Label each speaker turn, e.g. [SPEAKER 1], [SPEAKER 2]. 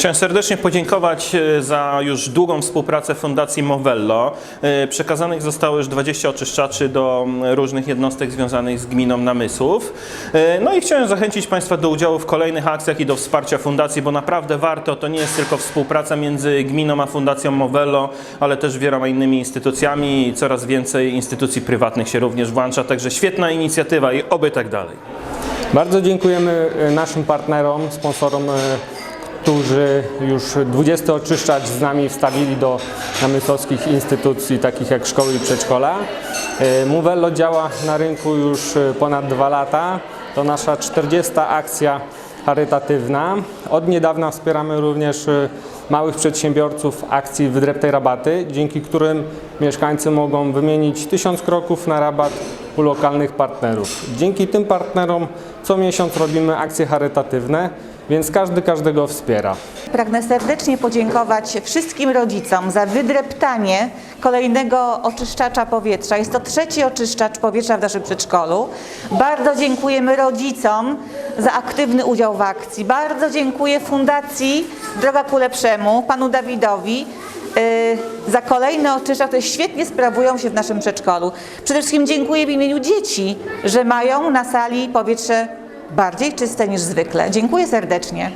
[SPEAKER 1] Chciałem serdecznie podziękować e, za już długą współpracę Fundacji Movello. E, Przekazanych zostało już 20 oczyszczaczy do mm, różnych jednostek związanych z gminą Namysłów. E, No i chciałem zachęcić Państwa do udziału w kolejnych akcjach i do wsparcia Fundacji, bo naprawdę warto. To nie jest tylko współpraca między gminą a Fundacją Movello, ale też wieloma innymi instytucjami i coraz więcej instytucji prywatnych się również włącza. Także świetna inicjatywa i oby tak dalej.
[SPEAKER 2] Bardzo dziękujemy naszym partnerom, sponsorom, którzy już 20 oczyszczacz z nami wstawili do namysłowskich instytucji, takich jak szkoły i przedszkola. E, Movello działa na rynku już e, ponad dwa lata. To nasza 40. akcja charytatywna. Od niedawna wspieramy również e, małych przedsiębiorców akcji Wydreptaj Rabaty, dzięki którym mieszkańcy mogą wymienić 1000 kroków na rabat u lokalnych partnerów. Dzięki tym partnerom co miesiąc robimy akcje charytatywne, więc każdy każdego wspiera.
[SPEAKER 3] Pragnę serdecznie podziękować wszystkim rodzicom za wydreptanie kolejnego oczyszczacza powietrza. Jest to trzeci oczyszczacz powietrza w naszym przedszkolu. Bardzo dziękujemy rodzicom za aktywny udział w akcji. Bardzo dziękuję Fundacji Droga ku Lepszemu, panu Dawidowi za kolejne oczyszczacz, które świetnie sprawują się w naszym przedszkolu. Przede wszystkim dziękuję w imieniu dzieci, że mają na sali powietrze bardziej czyste niż zwykle. Dziękuję serdecznie.